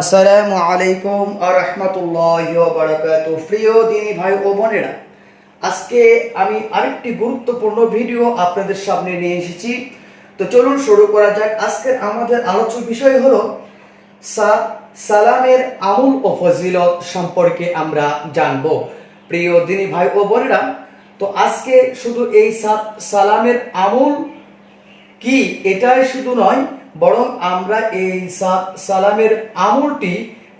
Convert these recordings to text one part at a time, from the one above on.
আসসালামু আলাইকুম আরহামতুল্লাহ বারাকাত প্রিয় দিনী ভাই ও বোনেরা, আজকে আমি আরেকটি গুরুত্বপূর্ণ ভিডিও আপনাদের সামনে নিয়ে এসেছি। তো চলুন শুরু করা যাক। আজকের আমাদের আলোচ্য বিষয় হলো সালামের আমুল ও ফজিলত সম্পর্কে আমরা জানব। প্রিয় দিনী ভাই ও বোনেরা, তো আজকে শুধু এই সালামের আমুল কি? এটাই শুধু নয় বরং আমরা এই সালামের আমলটি,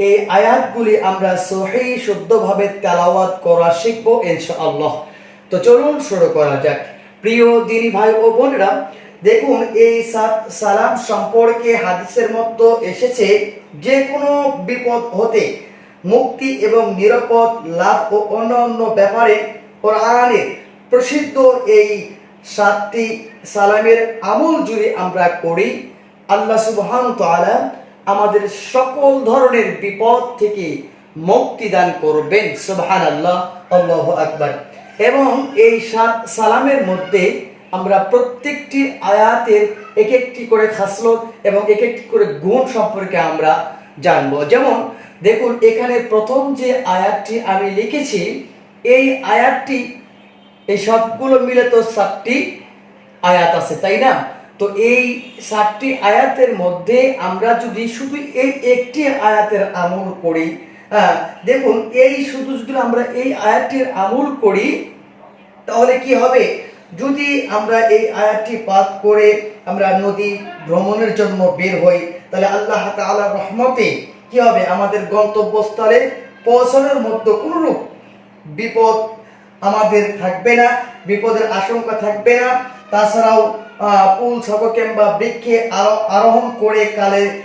এই আয়াতগুলি আমরা সহি, শুদ্ধভাবে তেলাওয়াত করা শিখব ইনশাআল্লাহ। তো চলুন শুরু করা যাক। প্রিয় দিনী ভাই ও বোনেরা, দেখুন, এই সালাম সম্পর্কে হাদিসের মতো এসেছে যে কোনো বিপদ হতে, মুক্তি এবং নিরাপদ লাভ ও অন্যান্য ব্যাপারে কোরআনের প্রসিদ্ধ এই সাতটি সালামের আমল যদি আমরা করি আল্লাহ সুবহান আমাদের সকল ধরনের বিপদ থেকে মুক্তি দান করবেন। সুবহান আল্লাহ আল্লাহ আকবার। এবং এই সালামের মধ্যে আমরা প্রত্যেকটি আয়াতের এক একটি করে খাসলত এবং এক একটি করে গুণ সম্পর্কে আমরা জানব। যেমন, দেখুন, এখানে প্রথম যে আয়াতটি আমি লিখেছি, এই আয়াতটি, এই সবগুলো মিলে তো সাতটি আয়াত আছে, তাই না? তো এই সাতটি আয়াতের মধ্যে আমরা যদি শুধু এই একটি আয়াতের আমল করি হ্যাঁ দেখুন, এই শুধু যদি আমরা এই আয়াতটির আমল করি, তাহলে কি হবে? যদি আমরা এই আয়াতটি পাঠ করে আমরা নদী ভ্রমণের জন্য বের হই, তাহলে আল্লাহ তাআলার রহমতে কি হবে? আমাদের গন্তব্যস্থলে পৌঁছানোর মধ্যে কোনরূপ বিপদ আমাদের থাকবে না, বিপদের আশঙ্কা থাকবে না। তাছাড়াও পুল ছক কিংবা বৃক্ষে আরো- আরোহণ করে কালে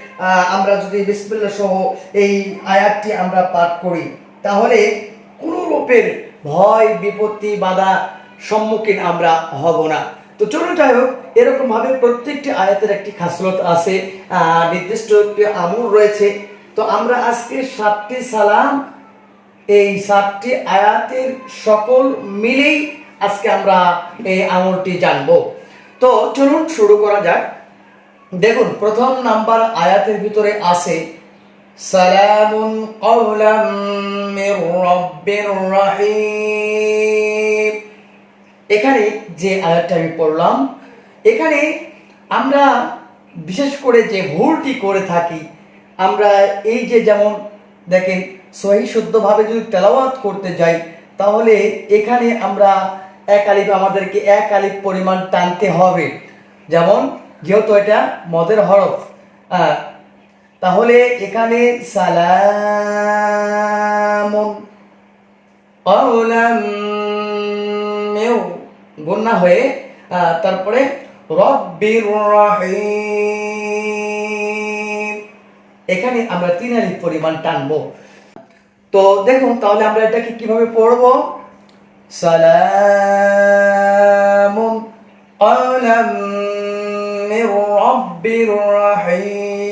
আমরা যদি বিসমিল্লা সহ এই আয়াতটি আমরা পাঠ করি, তাহলে কোনো রূপের ভয়, বিপত্তি, বাধা সম্মুখীন আমরা হব না। তো চলুন যাই হোক এরকম ভাবে প্রত্যেকটি আয়াতের একটি খাসলত আছে নির্দিষ্ট একটি আমল রয়েছে। তো আমরা আজকে সাতটি সালাম, এই সাতটি আয়াতের সকল মিলেই আজকে আমরা এই আমলটি জানব। তো চলুন শুরু করা যাক। দেখুন, প্রথম নাম্বার আয়াতের ভিতরে আছে, সালামুন এখানে যে আয়াতটা আমি পড়লাম, এখানে আমরা বিশেষ করে যে ভুলটি করে থাকি, আমরা এই যে যেমন দেখেন সহি শুদ্ধভাবে যদি তেলাওয়াত করতে যাই, তাহলে এখানে আমরা এক আলিফ আমাদেরকে এক আলিফ পরিমাণ টানতে হবে। যেমন, যেহেতু এটা মদের হরফ তাহলে এখানে সালামুন গুন্না হয়ে তারপরে রব্বির এখানে আমরা তিন আলিফ পরিমাণ টানবো। তো দেখুন, তাহলে আমরা এটাকে কীভাবে পড়ব? সালামুন কওলাম মির রব্বির রহিম।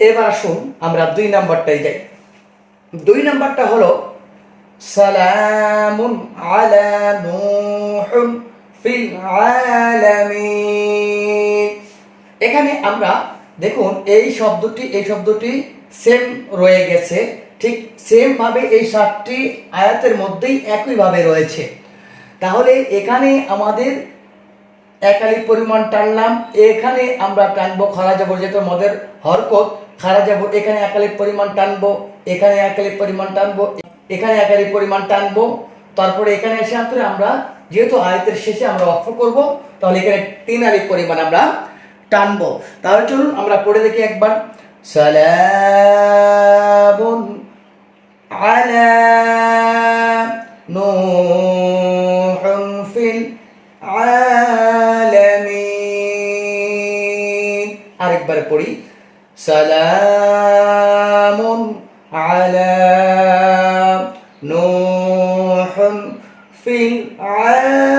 এবার আসুন আমরা দুই নাম্বারটাই যাই। দুই নাম্বারটা হলো, সালামুন আলা নূহুন ফিল আলামিন। এখানে আমরা দেখুন, এই শব্দটি এই শব্দটি সেম রয়ে গেছে। ঠিক সেম ভাবে এই সাতটি আয়াতের মধ্যেই একইভাবে রয়েছে। তাহলে এখানে আমাদের একালি পরিমাণ টানলাম। এখানে আমরা টানবো খারা যাব যেহেতু মদের হরকত। খারা যাব এখানে একালি পরিমাণ টানবো, এখানে একালি পরিমাণ টানবো, এখানে একালি পরিমাণ টানবো। তারপরে এখানে এসে আসলে আমরা যেহেতু আয়তের শেষে আমরা অক্ষ করব, তাহলে এখানে তিন আলিফ পরিমাণ আমরা টানবো। তাহলে চলুন আমরা পড়ে দেখি একবার। সালামুন আলা নূহুন ফিল আলামিন আরেকবার পড়ি, সালামুন আলা নূহুন ফিল আলামিন.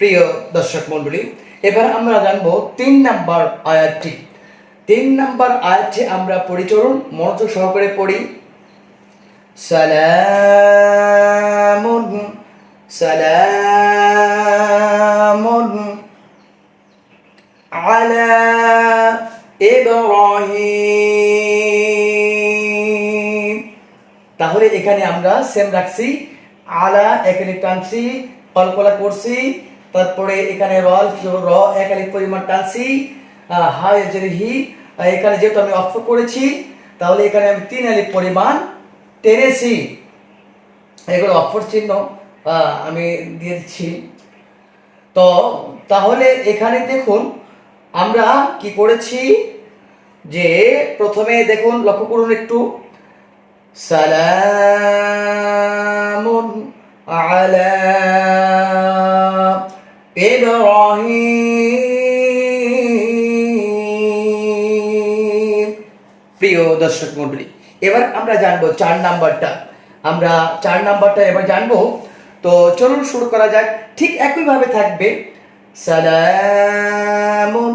প্রিয় দর্শক মণ্ডলী, এবার আমরা জানব তিন নাম্বার আয়াতটি। তিন নম্বর আয়াতে আমরা পড়ি, চলুন সহকারে পড়ি। সালামুন সালামুন আলা ইব্রাহিম। তাহলে এখানে আমরা সেম রাখছি, আলা এখানে টানছি, কলকলা করছি, তারপরে এখানে র র এক পরিমাণ টানছি হাই হি এখানে যেহেতু আমি অক্ষ করেছি, তাহলে এখানে আমি তিন আলিফ পরিমাণ টেনেছি। এগুলো অক্ষর চিহ্ন আমি দিয়েছি। তো, তাহলে এখানে দেখুন, আমরা কি করেছি যে, প্রথমে দেখুন, লক্ষ্য করুন একটু। সালামুন আলা ইব্রাহিম। প্রিয় দর্শক মন্ডলী, এবার আমরা জানব চার নাম্বারটা। আমরা চার নাম্বারটা এবার জানব। তো চলুন শুরু করা যাক। ঠিক একইভাবে থাকবে, সালামুন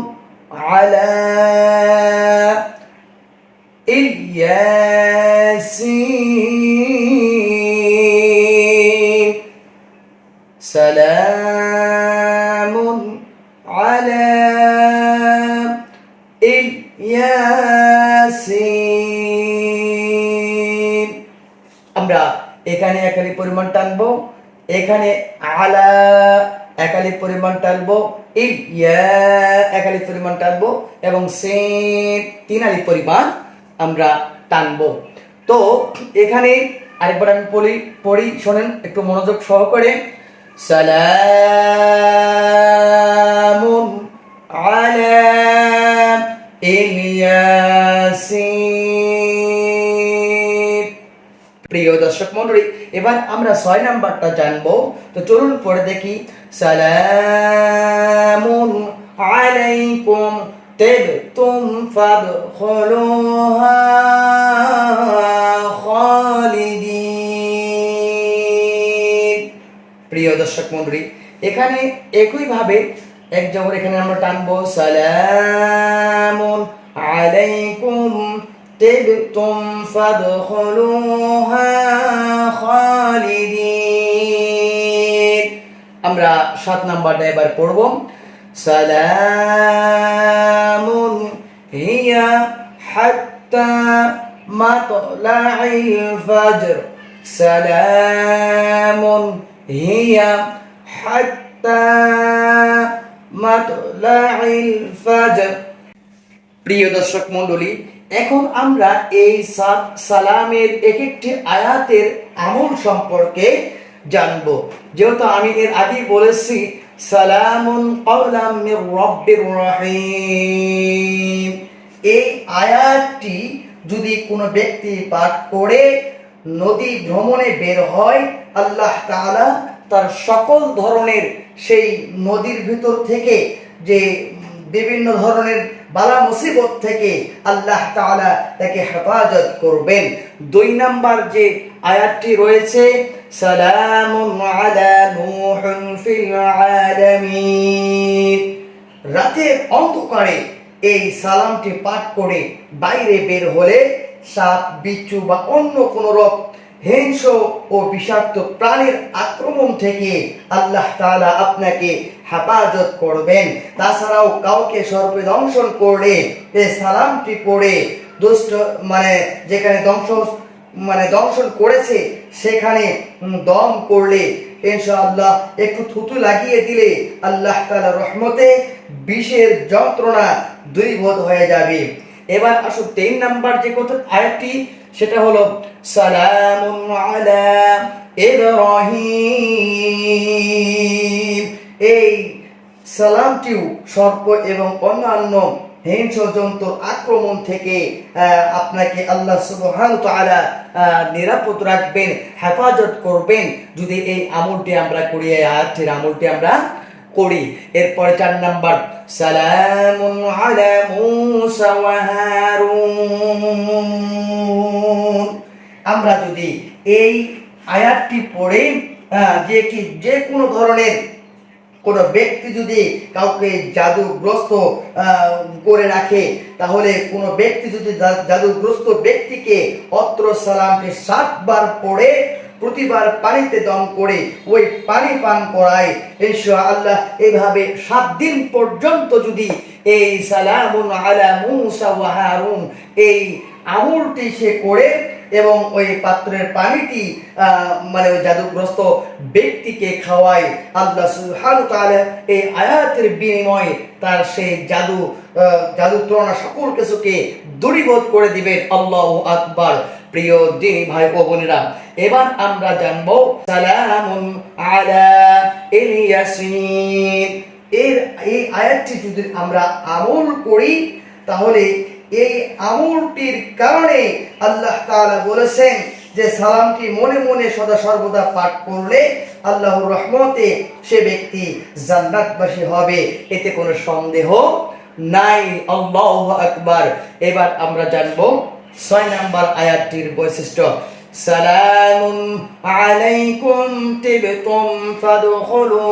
এখানে একালি পরিমাণ টানবো, এখানে আলা একালি পরিমাণ টানবো একালি পরিমাণ টানবো এবং সেন তিন আলি পরিমাণ আমরা টানবো। তো এখানে আরেকবার আমি পড়ি পড়ি, শোনেন, একটু মনোযোগ সহকারে। সালামুন আলা প্রিয় দর্শক মন্ডলী, এবার আমরা ছয় নাম্বারটা জানব। তো চলুন পড়ে দেখি। সালামুন আলাইকুম তেবতুম ফাদখুলুহা খালিদিন। প্রিয় দর্শক মন্ডলী, এখানে একইভাবে এক জবর এখানে আমরা টানবো। সালামুন আলাইকুম তেবতুম ফাদখুলুহা খালিদিন আমরা সাত নাম্বারটা এবার পড়ব। সালামুন হিয়া হাত্তা মাতলাইল ফজর। সালামুন হিয়া হাত্তা মাতলাইল ফজর। প্রিয় দর্শক মণ্ডলী এখন আমরা এই সালামের এক একটি আয়াতের আমল সম্পর্কে জানব। যেহেতু আমি এর আগে বলেছি, সালামুন কওলাম মির রব্বির রহিম। এই আয়াতটি যদি কোনো ব্যক্তি পাঠ করে, নদী ভ্রমণে বের হয়, আল্লাহ তাআলা তার সকল ধরনের সেই নদীর ভিতর থেকে যে বিভিন্ন ধরনের বালা মুসিবত থেকে আল্লাহ তাআলা তাকে হেফাজত করবেন। দুই নাম্বার যে আয়াতটি রয়েছে, সালামুন আলা নূহুন ফিল আলামিন। রাতের অন্ধকারে এই সালামটি পাঠ করে বাইরে বের হলে সাপ, বিচ্ছু বা অন্য কোনো রোগ হিংস ও বিষাক্ত প্রাণীর আক্রমণ থেকে আল্লাহ তাআলা আপনাকে হেফাজত করবেন। তাছাড়াও কাউকে সর্বে দংশন করলে এ সালামটি পড়ে, দুষ্ট মানে যেখানে ধ্বংস মানে দংশন করেছে, সেখানে দম করলে ইনশাআল্লাহ একটু থুতু লাগিয়ে দিলে আল্লাহ তাআলা রহমতে বিষের যন্ত্রণা বোধ হয়ে যাবে। এবার আসুন তিন নাম্বার যে কথা আয়াতটি, সেটা হলো, সালামুন আলা ইব্রাহিম। এই সালামটিও সর্প এবং অন্যান্য হিংস জন্তুর আক্রমণ থেকে আপনাকে আল্লাহ সুবহান তাআলা নিরাপদ রাখবেন, হেফাজত করবেন। যদি এই আমলটি আমরা করি, এই আয়াতটির আমলটি আমরা করি এরপরে চার নাম্বার, সালামুন আলা মুসা ওয়া হারুন। আমরা যদি এই আয়াতটি পড়ে যে কি যে কোনো ধরনের কোনো ব্যক্তি যদি কাউকে জাদুগ্রস্ত করে রাখে, তাহলে কোনো ব্যক্তি যদি জাদুগ্রস্ত ব্যক্তিকে অত্র সালামটি সাতবার পড়ে প্রতিবার পানিতে দম করে ওই পানি পান করায়। ইনশা আল্লাহ এভাবে সাত দিন পর্যন্ত যদি এই সালামুন এই আমলটি সে করে এবং ওই পাত্রের পানিটি মানে ওই জাদুগ্রস্ত ব্যক্তিকে খাওয়ায়, আল্লাহ ওয়া এই আয়াতের বিনিময়ে তার সেই জাদু জাদু তুলনা সকল কিছুকে দূরীভূত করে দিবেন। আল্লাহু আকবার। প্রিয় দিনী ভাই ও বোনেরা, এবার আমরা জানব, সালামুন আলা ইলিয়াসিন এর এই আয়াতটি যদি আমরা আমল করি, তাহলে এই আমলটির কারণে আল্লাহ তাআলা বলেছেন যে, সালামটি মনে মনে সদা সর্বদা পাঠ করলে আল্লাহর রহমতে সে ব্যক্তি জান্নাতবাসী হবে, এতে কোনো সন্দেহ নাই। আল্লাহ আকবার। এবার আমরা জানব ছয় নাম্বার আয়াতটির বৈশিষ্ট্য, সালামুন আলাইকুম তিবতুম ফাদখুলু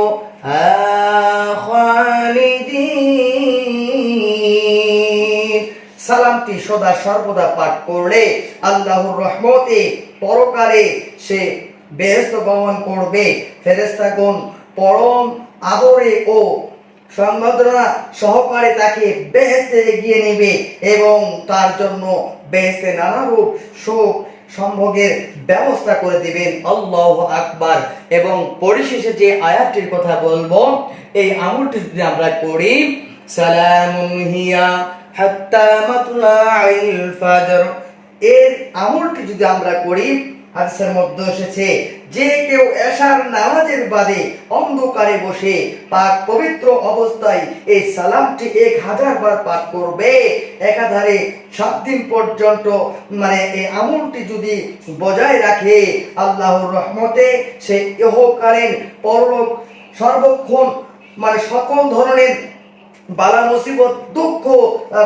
সালামটি সদা সর্বদা পাঠ করলে আল্লাহর রহমতে পরকালে সে বেহেস্ত গমন করবে। ফেরেস্তাগণ পরম আদরে ও সংবর্ধনা সহকারে তাকে বেহেস্তে এগিয়ে নেবে এবং তার জন্য বেহেস্তে নানারূপ সুখ সম্ভোগের ব্যবস্থা করে দিবেন। আল্লাহ আকবার। এবং পরিশেষে যে আয়াতটির কথা বলব, এই আমলটি যদি আমরা করি, সালামুন হিয়া এর আমলটি যদি আমরা করি হাদিসের মধ্যে এসেছে, যে কেউ এশার নামাজের বাদে অন্ধকারে বসে পাক পবিত্র অবস্থায় এই সালামটি এক হাজার বার পাঠ করবে। একাধারে সাত দিন পর্যন্ত মানে এই আমলটি যদি বজায় রাখে আল্লাহর রহমতে, সে ইহকালীন পরলোক সর্বক্ষণ মানে সকল ধরনের বালা মুসিবত, দুঃখ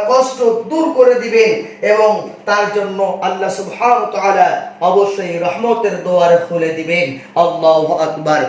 কষ্ট দূর করে দিবেন এবং তার জন্য আল্লাহ সুবহান অবশ্যই রহমতের দোয়ার খুলে দিবেন। আল্লাহু আকবার।